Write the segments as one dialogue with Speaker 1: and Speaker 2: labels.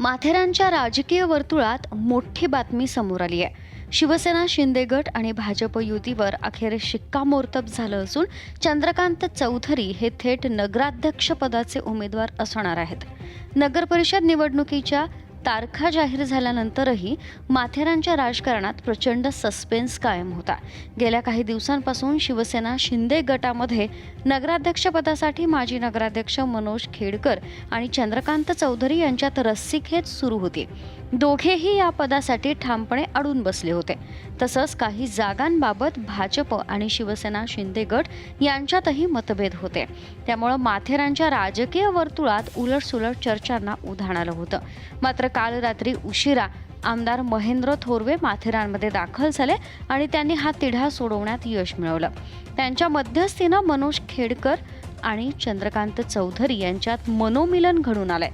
Speaker 1: माथेरानच्या राजकीय वर्तुळात मोठी बातमी समोर आली आहे. शिवसेना शिंदे गट आणि भाजप युतीवर अखेर शिक्कामोर्तब झालं असून चंद्रकांत चौधरी हे थेट नगराध्यक्षपदाचे उमेदवार असणार आहेत. नगर परिषद निवडणुकीच्या तारखा जाहीर झाल्यानंतरही माथेरानच्या राजकारणात प्रचंड सस्पेन्स कायम होता. गेल्या काही दिवसांपासून शिवसेना शिंदे गटामध्ये नगराध्यक्षपदासाठी माजी नगराध्यक्ष मनोज खेडकर आणि चंद्रकांत चौधरी यांच्यात रस्सीखेच सुरू होती. दोघेही या पदासाठी ठामपणे अडून बसले होते. तसंच काही जागांबाबत भाजप आणि शिवसेना शिंदे गट यांच्यातही मतभेद होते. त्यामुळं माथेरानच्या राजकीय वर्तुळात उलटसुलट चर्चांना उधाण आलं होतं. मात्र काल रात्री उशिरा आमदार महेंद्र थोरवे माथेरानमध्ये दाखल झाले आणि त्यांनी हा तिढा सोडवण्यात यश मिळवलं. त्यांच्या मध्यस्थीनं मनोज खेडकर आणि चंद्रकांत चौधरी यांच्यात मनोमिलन घडून आलंय.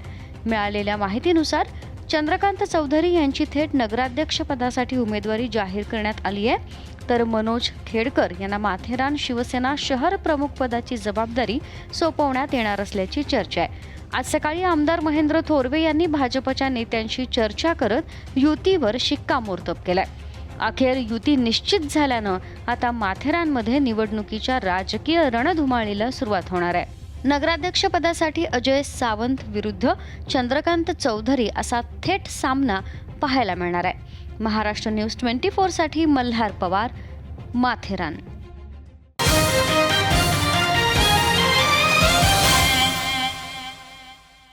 Speaker 1: मिळालेल्या माहितीनुसार चंद्रकांत चौधरी यांची थेट नगराध्यक्षपदासाठी उमेदवारी जाहीर करण्यात आली आहे. तर मनोज खेडकर यांना माथेरान शिवसेना शहर प्रमुख पदाची जबाबदारी सोपवण्यात येणार असल्याची चर्चा आहे. आज सकाळी आमदार महेंद्र थोरवे यांनी भाजपच्या नेत्यांशी चर्चा करत युतीवर शिक्कामोर्तब केलाय. अखेर युती निश्चित झाल्यानं आता माथेरानमध्ये निवडणुकीच्या राजकीय रणधुमाळीला सुरुवात होणार आहे. नगराध्यक्षपदासाठी अजय सावंत विरुद्ध चंद्रकांत चौधरी असा थेट सामना पाहायला मिळणार आहे. महाराष्ट्र न्यूज ट्वेंटी फोरसाठी मल्हार पवार माथेरान.